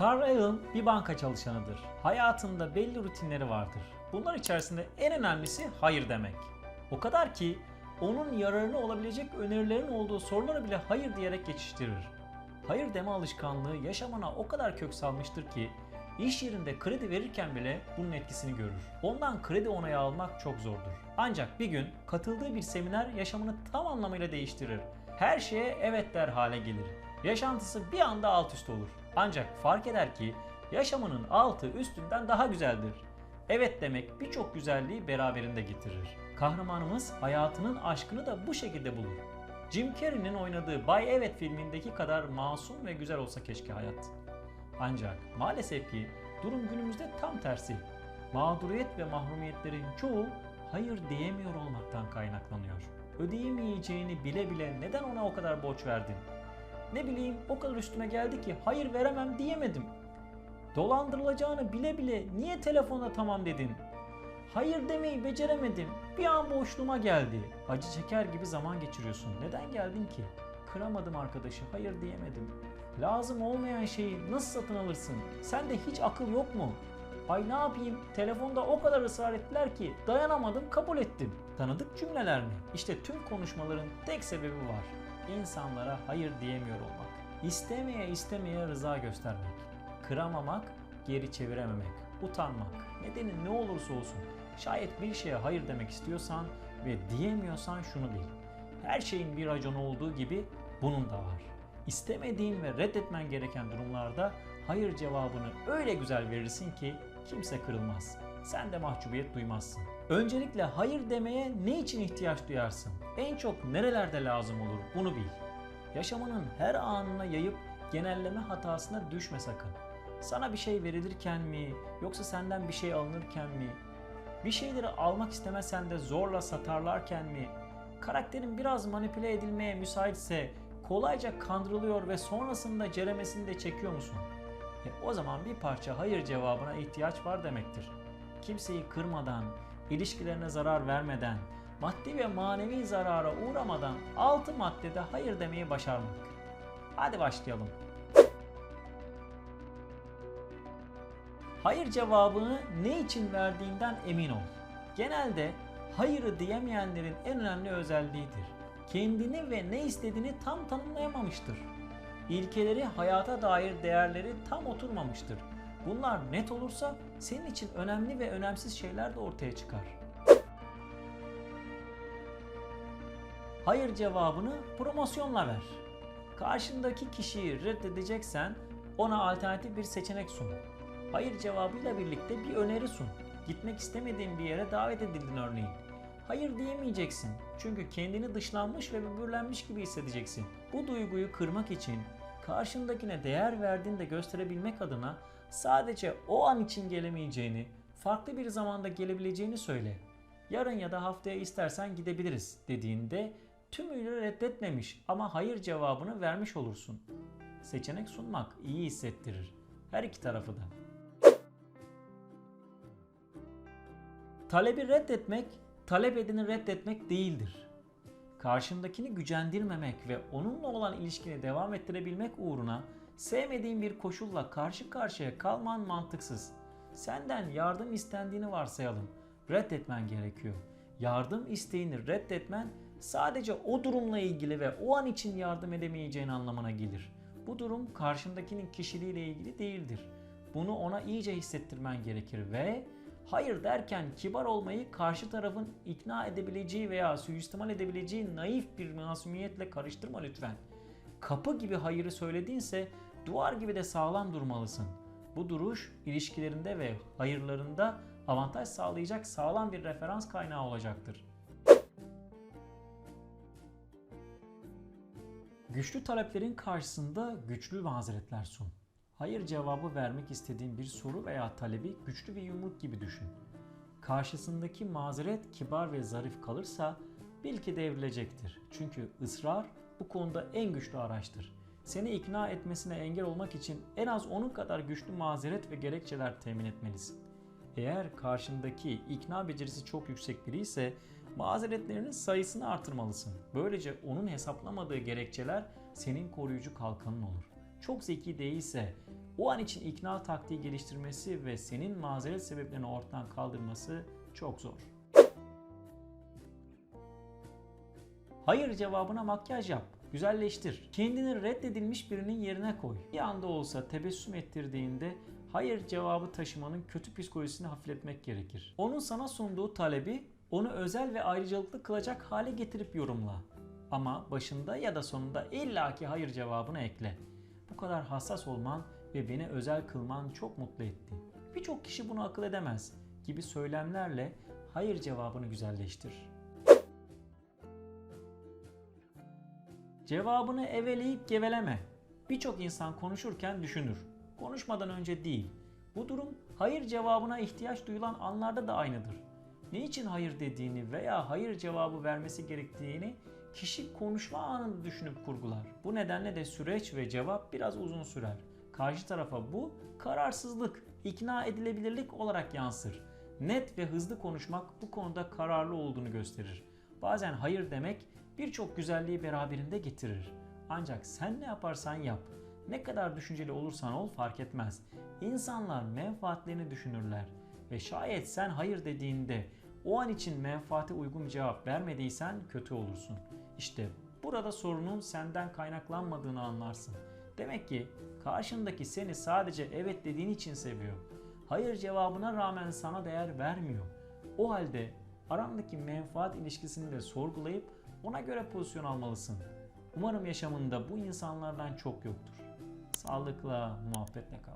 Carl Allen bir banka çalışanıdır. Hayatında belli rutinleri vardır. Bunlar içerisinde en önemlisi hayır demek. O kadar ki onun yararına olabilecek önerilerin olduğu sorulara bile hayır diyerek geçiştirir. Hayır deme alışkanlığı yaşamına o kadar kök salmıştır ki iş yerinde kredi verirken bile bunun etkisini görür. Ondan kredi onayı almak çok zordur. Ancak bir gün katıldığı bir seminer yaşamını tam anlamıyla değiştirir. Her şeye evet der hale gelir. Yaşantısı bir anda alt üst olur. Ancak fark eder ki yaşamının altı üstünden daha güzeldir. Evet demek birçok güzelliği beraberinde getirir. Kahramanımız hayatının aşkını da bu şekilde bulur. Jim Carrey'nin oynadığı Bay Evet filmindeki kadar masum ve güzel olsa keşke hayat. Ancak maalesef ki durum günümüzde tam tersi. Mağduriyet ve mahrumiyetlerin çoğu hayır diyemiyor olmaktan kaynaklanıyor. Ödeyemeyeceğini bile bile neden ona o kadar borç verdin? Ne bileyim o kadar üstüme geldi ki hayır veremem diyemedim. Dolandırılacağını bile bile niye telefonda tamam dedin? Hayır demeyi beceremedim. Bir an boşluğuma geldi. Acı çeker gibi zaman geçiriyorsun. Neden geldin ki? Kıramadım arkadaşı. Hayır diyemedim. Lazım olmayan şeyi nasıl satın alırsın? Sende hiç akıl yok mu? Ay ne yapayım? Telefonda o kadar ısrar ettiler ki dayanamadım kabul ettim. Tanıdık cümleler mi? İşte tüm konuşmaların tek sebebi var. İnsanlara hayır diyemiyor olmak. İstemeye istemeye rıza göstermek. Kıramamak, geri çevirememek. Utanmak. Nedeni ne olursa olsun. Şayet bir şeye hayır demek istiyorsan ve diyemiyorsan şunu bil. Her şeyin bir raconu olduğu gibi bunun da var. İstemediğin ve reddetmen gereken durumlarda hayır cevabını öyle güzel verirsin ki kimse kırılmaz. Sen de mahcubiyet duymazsın. Öncelikle hayır demeye ne için ihtiyaç duyarsın? En çok nerelerde lazım olur bunu bil. Yaşamının her anına yayıp genelleme hatasına düşme sakın. Sana bir şey verilirken mi yoksa senden bir şey alınırken mi? Bir şeyleri almak istemesen de zorla satarlarken mi? Karakterin biraz manipüle edilmeye müsaitse kolayca kandırılıyor ve sonrasında ceremesini de çekiyor musun? E o zaman bir parça hayır cevabına ihtiyaç var demektir. Kimseyi kırmadan, ilişkilerine zarar vermeden, maddi ve manevi zarara uğramadan altı maddede hayır demeyi başarmak. Hadi başlayalım. Hayır cevabını ne için verdiğinden emin ol. Genelde hayırı diyemeyenlerin en önemli özelliğidir. Kendini ve ne istediğini tam tanımlayamamıştır. İlkeleri, hayata dair değerleri tam oturmamıştır. Bunlar net olursa senin için önemli ve önemsiz şeyler de ortaya çıkar. Hayır cevabını promosyonla ver. Karşındaki kişiyi reddedeceksen ona alternatif bir seçenek sun. Hayır cevabıyla birlikte bir öneri sun. Gitmek istemediğin bir yere davet edildin örneğin. Hayır diyemeyeceksin. Çünkü kendini dışlanmış ve böbürlenmiş gibi hissedeceksin. Bu duyguyu kırmak için karşındakine değer verdiğini de gösterebilmek adına sadece o an için gelemeyeceğini, farklı bir zamanda gelebileceğini söyle. Yarın ya da haftaya istersen gidebiliriz dediğinde tümüyle reddetmemiş ama hayır cevabını vermiş olursun. Seçenek sunmak iyi hissettirir. Her iki tarafı da. Talebi reddetmek, talep edeni reddetmek değildir. Karşındakini gücendirmemek ve onunla olan ilişkini devam ettirebilmek uğruna sevmediğin bir koşulla karşı karşıya kalman mantıksız. Senden yardım istendiğini varsayalım. Reddetmen gerekiyor. Yardım isteğini reddetmen sadece o durumla ilgili ve o an için yardım edemeyeceğin anlamına gelir. Bu durum karşındakinin kişiliğiyle ilgili değildir. Bunu ona iyice hissettirmen gerekir ve hayır derken kibar olmayı karşı tarafın ikna edebileceği veya suistimal edebileceği naif bir masumiyetle karıştırma lütfen. Kapı gibi hayırı söylediğinse duvar gibi de sağlam durmalısın. Bu duruş ilişkilerinde ve hayırlarında avantaj sağlayacak sağlam bir referans kaynağı olacaktır. Güçlü taleplerin karşısında güçlü mazeretler sun. Hayır cevabı vermek istediğin bir soru veya talebi güçlü bir yumruk gibi düşün. Karşısındaki mazeret kibar ve zarif kalırsa bil ki devrilecektir. Çünkü ısrar bu konuda en güçlü araçtır. Seni ikna etmesine engel olmak için en az onun kadar güçlü mazeret ve gerekçeler temin etmelisin. Eğer karşındaki ikna becerisi çok yüksek biri ise mazeretlerinin sayısını artırmalısın. Böylece onun hesaplamadığı gerekçeler senin koruyucu kalkanın olur. Çok zeki değilse, o an için ikna taktiği geliştirmesi ve senin mazeret sebeplerini ortadan kaldırması çok zor. Hayır cevabına makyaj yap. Güzelleştir. Kendini reddedilmiş birinin yerine koy. Bir anda olsa tebessüm ettirdiğinde hayır cevabı taşımanın kötü psikolojisini hafifletmek gerekir. Onun sana sunduğu talebi onu özel ve ayrıcalıklı kılacak hale getirip yorumla. Ama başında ya da sonunda illaki hayır cevabını ekle. Bu kadar hassas olman ve beni özel kılman çok mutlu etti. Birçok kişi bunu akıl edemez gibi söylemlerle hayır cevabını güzelleştir. Cevabını eveleyip geveleme. Birçok insan konuşurken düşünür. Konuşmadan önce değil. Bu durum hayır cevabına ihtiyaç duyulan anlarda da aynıdır. Ne için hayır dediğini veya hayır cevabı vermesi gerektiğini kişi konuşma anında düşünüp kurgular. Bu nedenle de süreç ve cevap biraz uzun sürer. Karşı tarafa bu kararsızlık, ikna edilebilirlik olarak yansır. Net ve hızlı konuşmak bu konuda kararlı olduğunu gösterir. Bazen hayır demek birçok güzelliği beraberinde getirir. Ancak sen ne yaparsan yap, ne kadar düşünceli olursan ol fark etmez. İnsanlar menfaatlerini düşünürler ve şayet sen hayır dediğinde o an için menfaate uygun cevap vermediysen kötü olursun. İşte burada sorunun senden kaynaklanmadığını anlarsın. Demek ki karşındaki seni sadece evet dediğin için seviyor. Hayır cevabına rağmen sana değer vermiyor. O halde arandaki menfaat ilişkisini de sorgulayıp ona göre pozisyon almalısın. Umarım yaşamında bu insanlardan çok yoktur. Sağlıkla, muhabbetle kal.